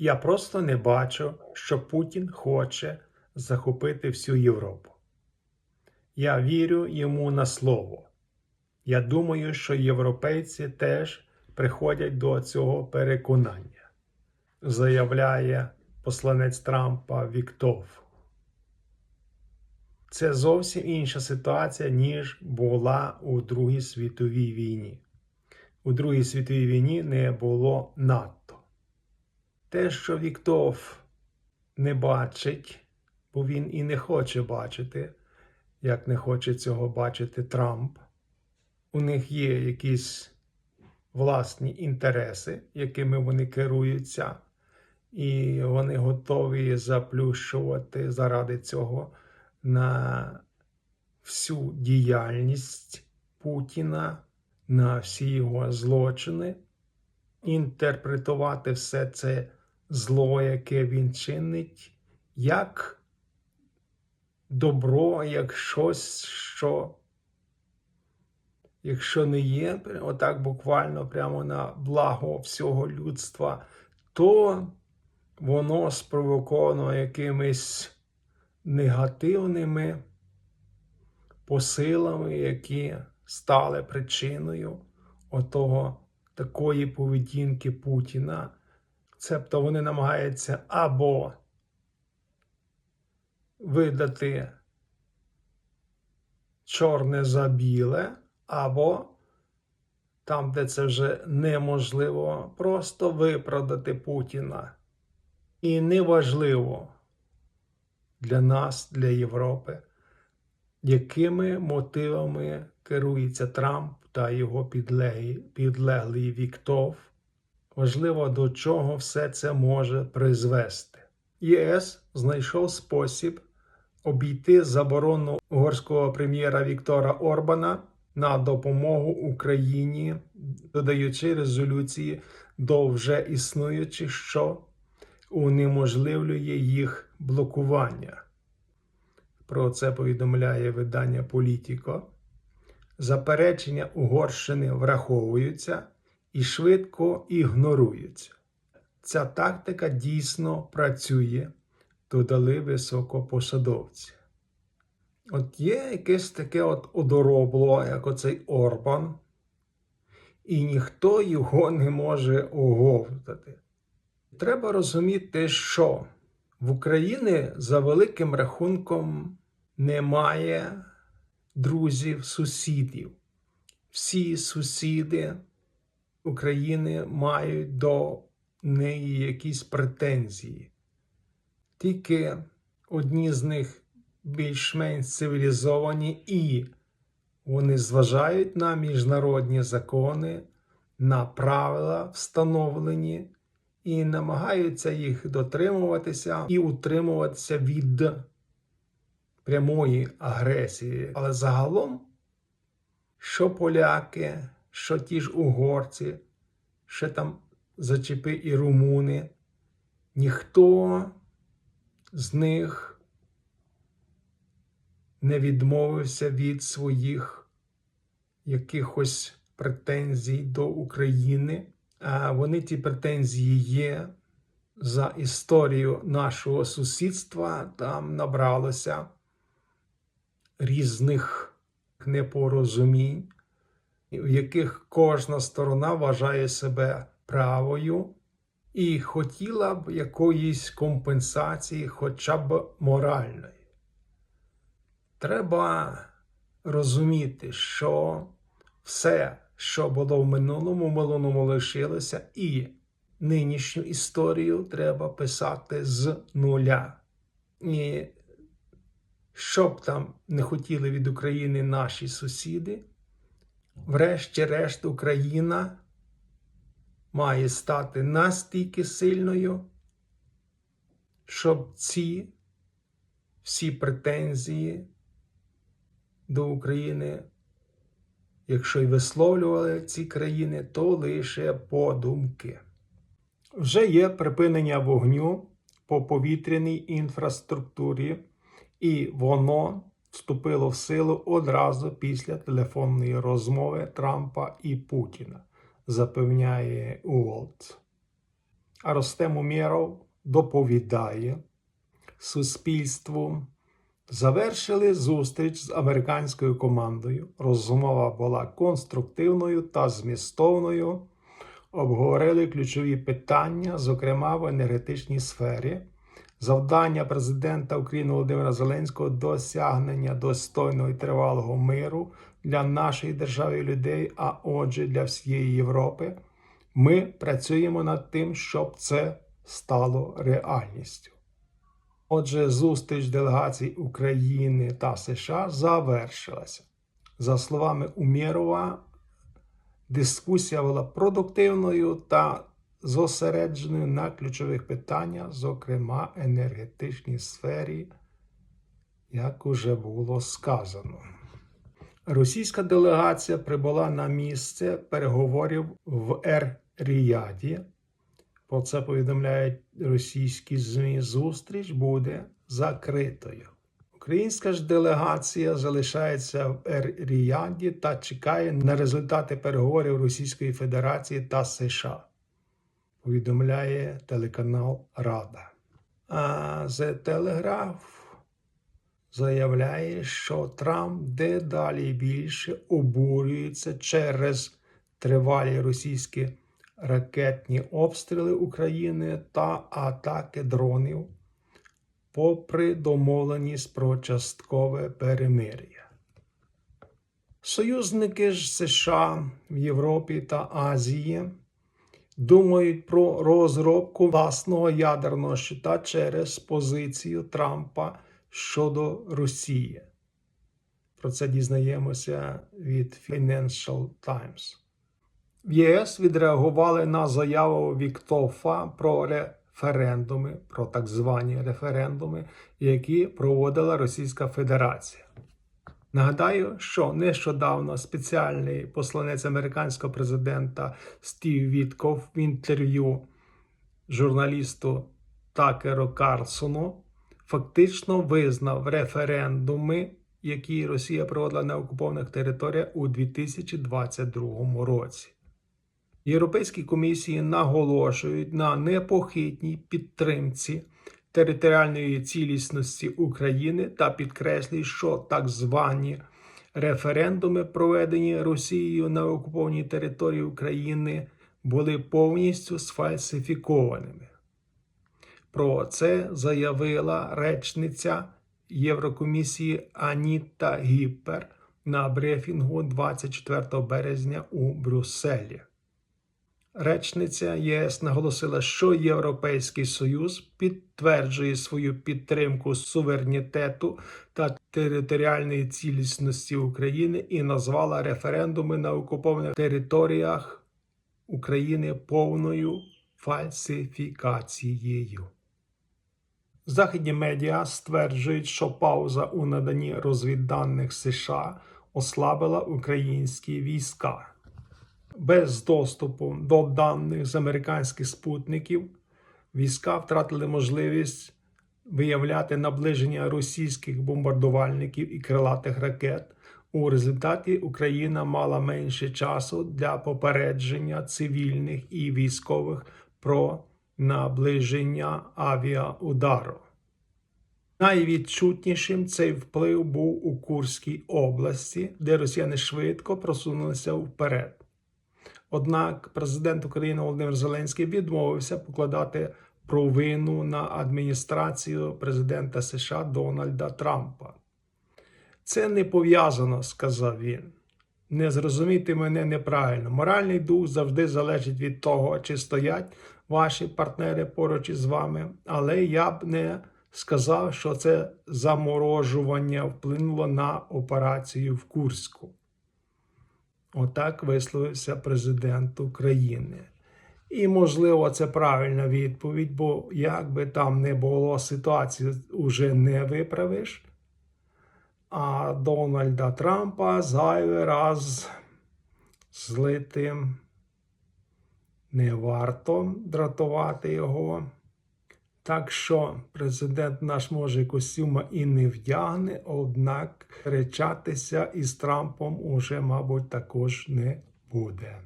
Я просто не бачу, що Путін хоче захопити всю Європу. Я вірю йому на слово. Я думаю, що європейці теж приходять до цього переконання, заявляє посланець Трампа Віктов. Це зовсім інша ситуація, ніж була у Другій світовій війні. У Другій світовій війні не було НАТО. Те, що Віктов не бачить, бо він і не хоче бачити, як не хоче цього бачити Трамп. У них є якісь власні інтереси, якими вони керуються, і вони готові заплющувати заради цього на всю діяльність Путіна, на всі його злочини, інтерпретувати все це зло, яке він чинить, як добро, як щось, що, якщо не є, отак буквально прямо на благо всього людства, то воно спровоковано якимись негативними посилами, які стали причиною отого такої поведінки Путіна. Цебто вони намагаються або видати чорне за біле, або там, де це вже неможливо, просто виправдати Путіна. І неважливо для нас, для Європи, якими мотивами керується Трамп та його підлеглий, Віктов. Важливо, до чого все це може призвести. ЄС знайшов спосіб обійти заборону угорського прем'єра Віктора Орбана на допомогу Україні, додаючи резолюції до вже існуючих, що унеможливлює їх блокування. Про це повідомляє видання Політіко. Заперечення Угорщини враховуються і швидко ігноруються. Ця тактика дійсно працює, додали високопосадовці. От є якесь таке от одоробло, як оцей Орбан, і ніхто його не може оговтати. Треба розуміти, що в Україні за великим рахунком немає друзів, сусідів. Всі сусіди України мають до неї якісь претензії. Тільки одні з них більш-менш цивілізовані і вони зважають на міжнародні закони, на правила встановлені і намагаються їх дотримуватися і утримуватися від прямої агресії. Але загалом, що поляки, що ті ж угорці, що там зачепи і румуни, ніхто з них не відмовився від своїх якихось претензій до України. А вони ті претензії є за історію нашого сусідства. Там набралося різних непорозумінь, в яких кожна сторона вважає себе правою і хотіла б якоїсь компенсації, хоча б моральної. Треба розуміти, що все, що було в минулому, минулому лишилося, і нинішню історію треба писати з нуля. І щоб там не хотіли від України наші сусіди, врешті-решт Україна має стати настільки сильною, щоб ці всі претензії до України, якщо й висловлювали ці країни, то лише подумки. Вже є припинення вогню по повітряній інфраструктурі, і воно вступило в силу одразу після телефонної розмови Трампа і Путіна, запевняє Уолтс. А Ростем Умєров доповідає суспільству. Завершили зустріч з американською командою. Розмова була конструктивною та змістовною. Обговорили ключові питання, зокрема в енергетичній сфері. Завдання президента України Володимира Зеленського досягнення достойного і тривалого миру для нашої держави і людей, а отже, для всієї Європи. Ми працюємо над тим, щоб це стало реальністю. Отже, зустріч делегацій України та США завершилася. За словами Умєрова, дискусія була продуктивною та зосередженою на ключових питаннях, зокрема енергетичній сфері, як уже було сказано. Російська делегація прибула на місце переговорів в Ер-Ріяді. Про це повідомляють російські ЗМІ. Зустріч буде закритою. Українська ж делегація залишається в Ер-Ріяді та чекає на результати переговорів Російської Федерації та США. Повідомляє телеканал Рада. А The Telegraph заявляє, що Трамп дедалі більше обурюється через тривалі російські ракетні обстріли України та атаки дронів, попри домовленість про часткове перемир'я. Союзники ж США в Європі та Азії думають про розробку власного ядерного щита через позицію Трампа щодо Росії. Про це дізнаємося від Financial Times. В ЄС відреагували на заяву Віктофа про референдуми, про так звані референдуми, які проводила Російська Федерація. Нагадаю, що нещодавно спеціальний посланець американського президента Стів Вітков в інтерв'ю журналісту Такеру Карлсону фактично визнав референдуми, які Росія проводила на окупованих територіях у 2022 році. Європейські комісії наголошують на непохитній підтримці територіальної цілісності України та підкреслюють, що так звані референдуми, проведені Росією на окупованій території України, були повністю сфальсифікованими. Про це заявила речниця Єврокомісії Аніта Гіппер на брифінгу 24 березня у Брюсселі. Речниця ЄС наголосила, що Європейський Союз підтверджує свою підтримку суверенітету та територіальної цілісності України і назвала референдуми на окупованих територіях України повною фальсифікацією. Західні медіа стверджують, що пауза у наданні розвідданих США ослабила українські війська без доступу до даних з американських спутників війська втратили можливість виявляти наближення російських бомбардувальників і крилатих ракет. У результаті Україна мала менше часу для попередження цивільних і військових про наближення авіаудару. Найвідчутнішим цей вплив був у Курській області, де росіяни швидко просунулися вперед. Однак президент України Володимир Зеленський відмовився покладати провину на адміністрацію президента США Дональда Трампа. Це не пов'язано, сказав він. Не зрозумійте мене неправильно. Моральний дух завжди залежить від того, чи стоять ваші партнери поруч із вами, але я б не сказав, що це заморожування вплинуло на операцію в Курську. Отак висловився президент України. І, можливо, це правильна відповідь, бо як би там не було, ситуацію вже не виправиш. А Дональда Трампа зайвий раз злити не варто дратувати його. Так що президент наш може костюма і не вдягне, однак речатися із Трампом уже, мабуть, також не буде.